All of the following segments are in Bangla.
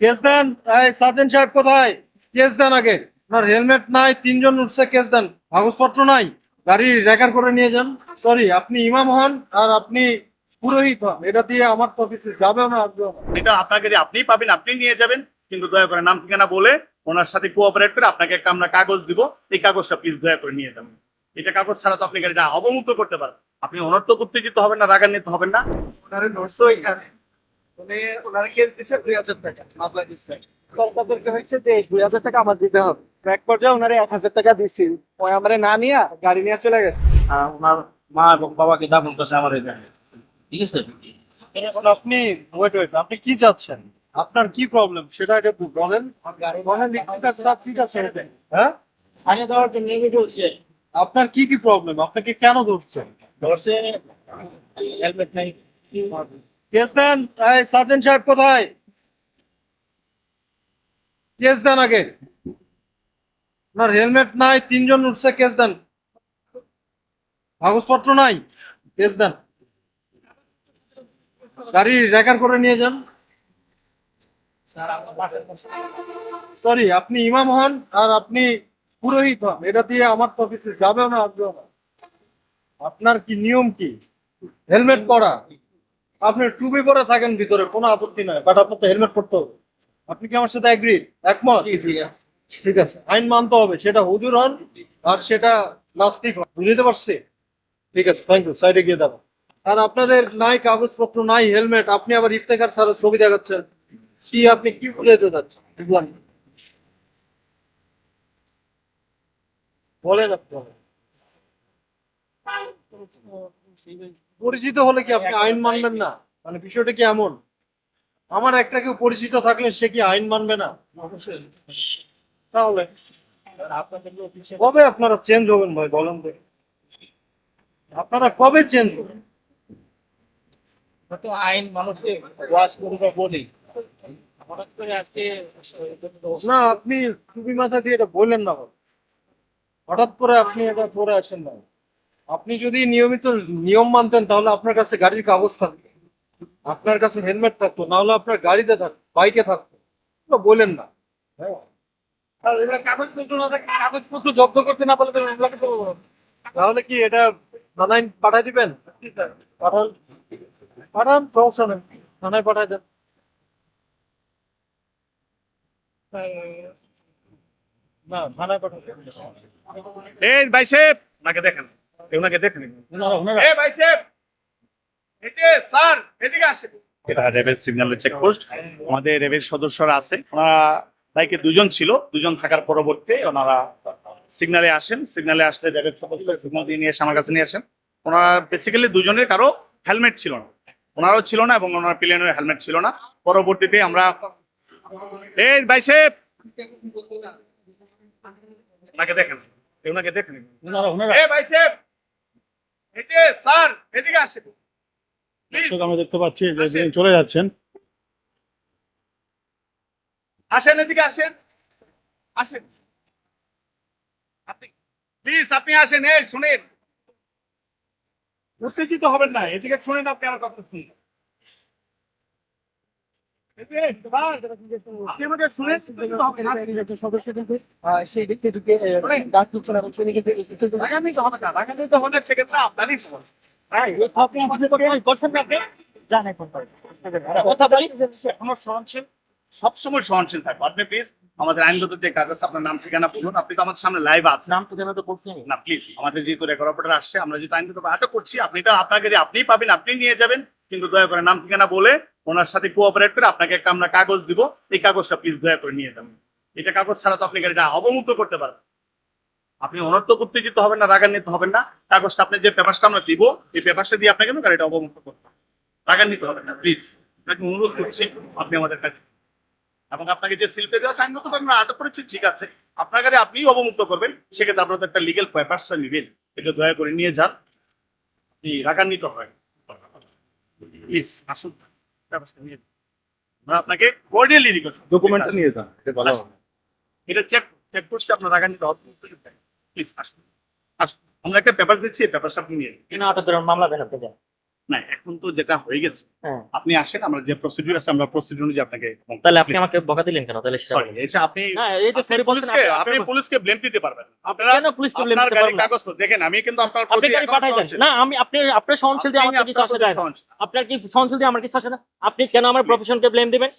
কেস দেন? এই সার্জেন্ট সাহেব কোথায়? কেস দেন আগে। আপনার হেলমেট নাই তিনজন উঠছে কেস দেন। কাগজপত্র নাই। গাড়ি রেকার করে নিয়ে যান। সরি আপনি ইমাম হন আর আপনি পুরোহিত হন। এটা দিয়ে আমার তো কিছু যাবেও না এটা আপনাকে আপনিই পাবেন আপনি নিয়ে যাবেন। কিন্তু দয়া করে নাম ঠিকানা বলে ওনার সাথে কোঅপারেট করে আপনাকে একটা আমরা কাগজ দিব। এই কাগজটা প্লিজ দয়া করে নিয়ে যাবেন এটা কাগজ ছাড়া তো আপনি গাড়িটা অবমুক্ত করতে পারেন আপনি অনর্থ উত্তেজিত হবেন না রাগান্বিত হবেন না। ওনারে ধরছো এখানে উনি ওনারে কেস দিছে দুই হাজার টাকা মামলা দিচ্ছে কলকাতাকে হচ্ছে যে দুই হাজার টাকা আমার দিতে হবে। এক পর্যায়ে ওনারে এক হাজার টাকা দিছি। ওই আমারে না নিয়ে গাড়ি নিয়ে চলে গেছে। ওনার মা এবং বাবাকে দাফন করছে আমার এখানে ঠিক আছে? এখন আপনি ওয়েট ওয়েট আপনি কি চাচ্ছেন? আপনার কি প্রবলেম সেটা একটু বলেন। ঠিক আছে, হ্যাঁ? ছাড়িয়ে দেওয়ার জন্য আপনার কি কি প্রবলেম আপনাকে কেন ধরছেন ধরছে হেলমেট নাই কেস দেন এই সার্জেন্ট সাহেব কোথায়? কেস দেন আগে আপনার হেলমেট নাই, তিনজন উঠছে কেস দেন কাগজপত্র নাই? কেস দেন গাড়ি রেকার করে নিয়ে যান। সরি আপনি ইমাম হন আর আপনি পুরোহিত হন। এটা দিয়ে আমার তো কিছু যাবেও না, আসবেও না। আপনার কি নিয়ম কি? হেলমেট পরা। আপনি টুপি পরে থাকেন ভিতরে কোনো আপত্তি নাই বাট আপনার তো হেলমেট পরতে হবে। আপনি কি আমার সাথে এগ্রি একমত? জি ঠিক আছে আইন মানতে হবে সেটা হুজুর হন আর সেটা নাস্তিক হন। বুঝতে পারছি? ঠিক আছে থ্যাংক ইউ সাইডে গিয়ে দেবো আর আপনাদের নাই কাগজপত্র নাই হেলমেট আপনি আবার ইফতেখার ছাড়া ছবি দেখাচ্ছেন। কি আপনি কি বুঝাইতে চাচ্ছেন? বুঝলাম বলেন আপনি। পরিচিত হলে কি আপনি আইন মানবেন না? মানে বিষয়টা কি এমন? আমার একটা কেউ পরিচিত থাকলে সে কি আইন মানবে না? অবশ্যই তাহলে কবে আপনারা চেঞ্জ হবেন ভাই বলেন তো? আপনারা কবে চেঞ্জ হবেন? তো আইন মানুষকে ওয়াশ করবে বলি। হঠাৎ করে আজকে না আপনি টুপি মাথা দিয়ে এটা বললেন না। হঠাৎ করে আপনি এটা পরে আসেন না আপনি যদি নিয়মিত নিয়ম মানতেন তাহলে আপনার কাছে গাড়ির কাগজ থাকতো। আপনার কাছে হেলমেট থাকতো না হলে আপনার গাড়িতে থাকতো বাইকে থাকতো। বলেন না। হ্যাঁ কাগজপত্র না থাকলে কাগজপত্র জব্দ করতে না পারলে তো মামলা করতে পারব না। তাহলে কি এটা থানায় পাঠাই দিবেন? পাঠান। পাঠান সমস্যা নেই। থানায় পাঠাই দেন। না থানায় পাঠাই দেন এই ভাই সাহেব ওনাকে দেখেন। ওনাকে দেখেন? এই ভাই এই যে স্যার এদিকে আসেন। এটা রেবের সিগন্যালের চেকপোস্ট। আমাদের রেবের সদস্যরা আছে। ওনারা বাইকে দুজন ছিল। দুজন থাকার পরবর্তী ওনারা সিগন্যালে আসেন। সিগন্যালে আসলে রেবের সদস্য সিগন্যাল দিয়ে নিয়ে এসে আমার কাছে নিয়ে আসেন। ওনারা বেসিক্যালি দুজনের কারও হেলমেট ছিল না। ওনারও ছিল না এবং ওনার প্লেনের হেলমেট ছিল না। পরবর্তীতে আমরা এই ভাই সাহেব ওনাকে দেখেন। ওনাকে দেখেন? এ ভাই সাহেব স্যার এদিকে আসেন। Please, দর্শক আমরা দেখতে পাচ্ছি যে যিনি চলে যাচ্ছেন। আসেন এদিকে আসেন। আসেন। আপনি প্লিজ আপনি আসেন। এই শুনেন। উত্তেজিত হবেন না। এদিকে শুনেন আপনি আমার কথা শুনুন সবসময় সহনশীল থাকব আপনি প্লিজ আমাদের আইনগত যে কাগজ আপনার নাম ঠিকানা বলুন আপনি তো আমাদের সামনে লাইভ আছেন নাম জানা তো বলছি না প্লিজ আমাদের যেহেতু রেকর্ড অপারেটর আসছে আমরা যেহেতু আইনগত আটক করছি আপনি তো আপনাকে আপনিই পাবেন আপনি নিয়ে যাবেন। কিন্তু দয়া করে নাম ঠিকানা বলে ওনার সাথে কোঅপারেট করে আপনাকে একটা আমরা কাগজ দিব। এই কাগজটা প্লিজ দয়া করে নিয়ে যাবেন। এটা কাগজ ছাড়া তো আপনি গাড়িটা অবমুক্ত করতে পারবেন আপনি অনর্থক উত্তেজিত হবেন না, রাগান্বিত হবেন না। কাগজটা আপনি যে পেপারটা আমরা দিব, এই পেপারটা দিয়ে আপনাকে কিন্তু গাড়িটা অবমুক্ত করতে হবে। রাগান্বিত হবেন না প্লিজ আপনাকে অনুরোধ করছি, আপনি আমাদের কাছে। এবং আপনাকে যে শিল্পে দেওয়া সাইন করতে আমরা আটক করেছি, ঠিক আছে। আপনার গাড়ি আপনিই অবমুক্ত করবেন, সেক্ষেত্রে আপনার তো একটা লিগেল পেপারসটা নেবেন। এটা দয়া করে নিয়ে যান। আপনি রাগান্বিত হয় প্লিজ আসুন ব্যবস্থা নিয়ে। আমরা আপনাকে কোর্ডিয়ালি রিকোয়েস্ট ডকুমেন্টটা নিয়ে যান। এটা ভালো হবে। এটা চেক চেক করতে আপনার হবে প্লিজ আসুন। আসুন। আমরা একটা পেপার দিচ্ছি পেপার পেপারটা নিয়ে কেন আটক মামলা মামলা দেখাতে যায় না এখন তো যেটা হয়ে গেছে হ্যাঁ। আপনি আসেন আমরা যে প্রসিডিউর আছে আমরা প্রসিডিউর অনুযায়ী আপনাকে তাহলে আপনি আমাকে বকা দিলেন কেন? তাহলে সরি এটা আপনি এই যে সরি বলছেন পুলিশকে আপনি- আপনি আপনি- পুলিশকে ব্লেম দিতে পারবেন আপনারা কেন পুলিশ প্রবলেম আপনার দিতে পারবেন কাগজ তো দেখেন আমি কিন্তু আপনার আপনি প্রতি পাঠাইছেন। না আমি আপনি আপনার সহনশীল দিয়ে আমার কিছু আপনার আসে যায়। আপনার কি সহনশীল দিয়ে আমার কিছু আসে না? আপনি কেন আমার প্রফেশনকে ব্লেম দিবেন?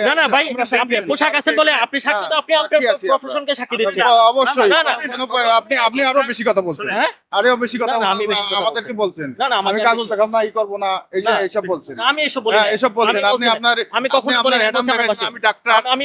না, না ভাই আপনি পোশাক আছেন বলে আপনি সাক্ষী তো আপনি আপনার আছি। প্রফেশনকে সাক্ষী দিচ্ছেন। অবশ্যই। না, না, কোনো- আপনি আপনি আরও বেশি কথা বলছেন। হ্যাঁ? আরও বেশি কথা বেশি আমাদেরকে বলছেন। না না আমি কাগজ দেখাব না ই করব না এই যে এইসব বলছেন। আমি এসব বলি হ্যাঁ এসব বলছেন। আপনি আপনার আমি কখনো আপনার হেডাম কাছে। আমি ডাক্তার আমি আমি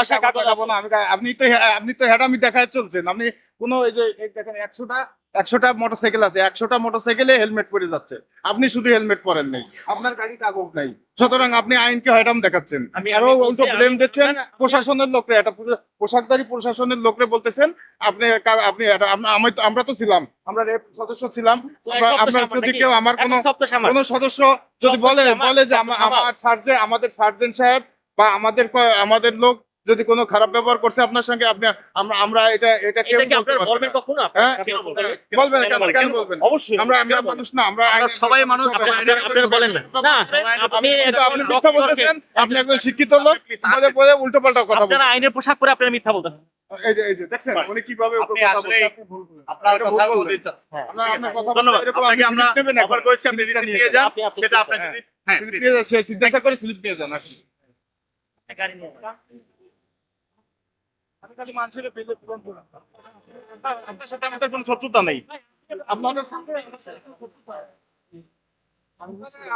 বাসায় কাগজ দেখাবো না আমি আপনি তো আপনি তো হেডামি দেখায় চলছেন। আপনি কোন এই যে দেখেন একশোটা একশোটা মোটরসাইকেল আছে একশোটা মোটরসাইকেলে হেলমেট পরে যাচ্ছে। আপনি শুধু হেলমেট পরেন নাই আপনার গাড়ি কাগজ নাই। সুতরাং আপনি আইনকে হয়রাম দেখাচ্ছেন। আমি- আরও উল্টো ব্লেম দিচ্ছেন প্রশাসনের লোকরে একটা পোশা- পোশাকধারী প্রশাসনের লোকরে বলতেছেন আপনি আপনি আমি আমরা তো ছিলাম আমরা রেপ সদস্য ছিলাম আমরা যদি কেউ আমার কোনো কোন সদস্য যদি বলে বলে যে। আমার সার্জেন আমাদের সার্জেন সাহেব বা আমাদের আমাদের লোক যদি কোনো খারাপ ব্যবহার করছে আপনার সঙ্গে আপনি আমরা আমরা এটা এটা কেউ বলবেন না। কখনো হ্যাঁ? কেন বলবেন? কেন কেন বলবেন? অবশ্যই আমরা আমরা মানুষ না আমরা সবাই মানুষ, আপনারা বলেন না। আপনি আপনি মিথ্যা বলতেছেন আপনি একজন শিক্ষিত লোক বলে বলে উল্টো পাল্টা কথা আপনারা বলছেন আইনের পোশাক পরে আপনারা মিথ্যা বলতেন এই যে এই যে দেখছেন উনি কীভাবে আপনি কথা আসলেই বলছেন, আপনি ভুল বলছেন। আপনার কথা ভুল বলতে চাচ্ছেন। হ্যাঁ আমরা- ঠিক আপনার আছে। কথা ধন্যবাদ আপনাকে আমরা slip নেবেন এখন। অফার করেছি আপনি slip নিয়ে নিয়ে যান। যান আপনি- আপনি সেটা আপনার হ্যাঁ। যদি হ্যাঁ slip please। নিয়ে যান, সে জিজ্ঞাসা করে স্লিপ নিয়ে যান আসেন গাড়ি নিয়ে যান। আমি খালি মানুষের পেলে পূরণ করব। আপনার সাথে আমাদের কোনো শত্রুতা নেই। আপনাদের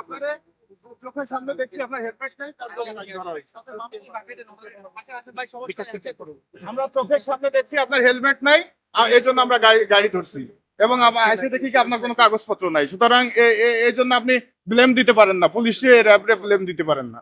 আপনাদের চোখের সামনে দেখছি আপনার হেলমেট নেই তার জন্য গাড়ি ধরা হয়েছে। আমরা চোখের সামনে দেখছি আপনার হেলমেট নাই আর এই জন্য আমরা গাড়ি গাড়ি ধরছি। এবং এসে দেখি কি আপনার কোনো কাগজপত্র নাই। সুতরাং এই জন্য আপনি ব্লেম দিতে পারেন না। পুলিশে র্যাবরে ব্লেম দিতে পারেন না।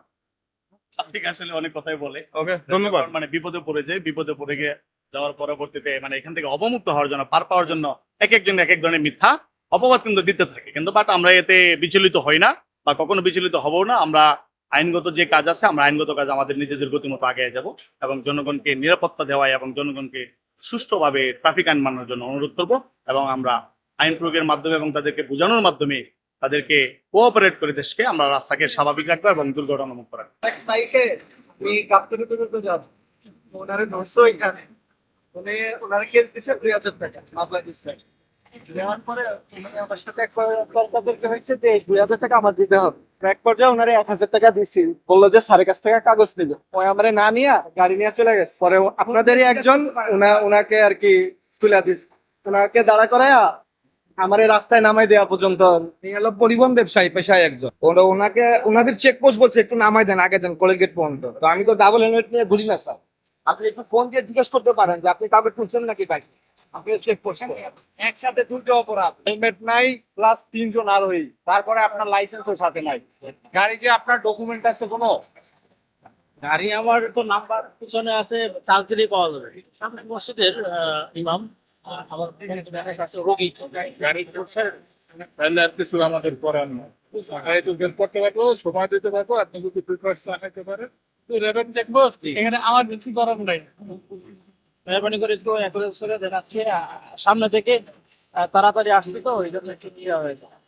ঠিক আসলে অনেক কথাই বলে। ওকে ধন্যবাদ। মানে বিপদে পড়ে যায় বিপদে পড়ে গিয়ে যাওয়ার পরবর্তীতে মানে এখান থেকে অবমুক্ত হওয়ার জন্য পার পাওয়ার জন্য এক একজন এক এক ধরনের মিথ্যা অপবাদ কিন্তু দিতে থাকে। কিন্তু বাট আমরা এতে বিচলিত হই না বা কখনো বিচলিত হব না। আমরা আইনগত যে কাজ আছে আমরা আইনগত কাজ আমাদের নিজেদের গতিমতো আগে যাব এবং জনগণকে নিরাপত্তা দেওয়া এবং জনগণকে সুষ্ঠুভাবে ট্রাফিক আইন মানার জন্য অনুরোধ করব এবং আমরা আইন প্রয়োগের মাধ্যমে এবং তাদেরকে বোঝানোর মাধ্যমে তাদেরকে কোঅপারেট করে দেশকে আমরা রাস্তাকে স্বাভাবিক রাখব এবং দুর্ঘটনা মুক্ত রাখব যাব ওনারে দুই হাজার টাকা দুই হাজার টাকা আমার দিতে হবে। এক পর্যায়ে এক হাজার টাকা বলল যে কাগজ না নিয়ে গাড়ি নিয়ে চলে গেছে। একজন উনাকে আর কি তুলে দিস ওনাকে দাঁড়া করায়া আমার রাস্তায় নামাই দেওয়া পর্যন্ত পরিবহন ব্যবসায়ী, পেশায় একজন। ওনাকে, ওনাদের চেক পোস্ট বলছে, একটু নামাই দেন, আগে দেন কলেজ গেট পর্যন্ত। তো আমি তো ডাবল হেলমেট নিয়ে ঘুরি না, স্যার। আপনি একটু ফোন দিয়ে জিজ্ঞেস করতে পারেন যে আপনি কাগজ তুলছেন নাকি পোস্ট একসাথে দুটো অপরাধ হেলমেট নাই প্লাস তিনজন আরোহী। তারপরে আপনার লাইসেন্সও সাথে নাই। গাড়ি যে আপনার ডকুমেন্ট আছে কোনো? গাড়ি আমার তো নাম্বার পিছনে আছে চার্জ পাওয়া যাবে। সামনে মসজিদের ইমাম। আমার কাছে রোগী গাড়ি করছে তাহলে আর কিছু আমাদের করার নেই একটু বের করতে পারব সময় দিতে পারব আপনি যদি প্রিপারেশন নিতে পারেন। এখানে আমার কিছু করার নাই। মেহরবানি করে একটু সামনে থেকে তাড়াতাড়ি আসবে তো ওই জন্য একটু ইয়ে হয়ে যায়।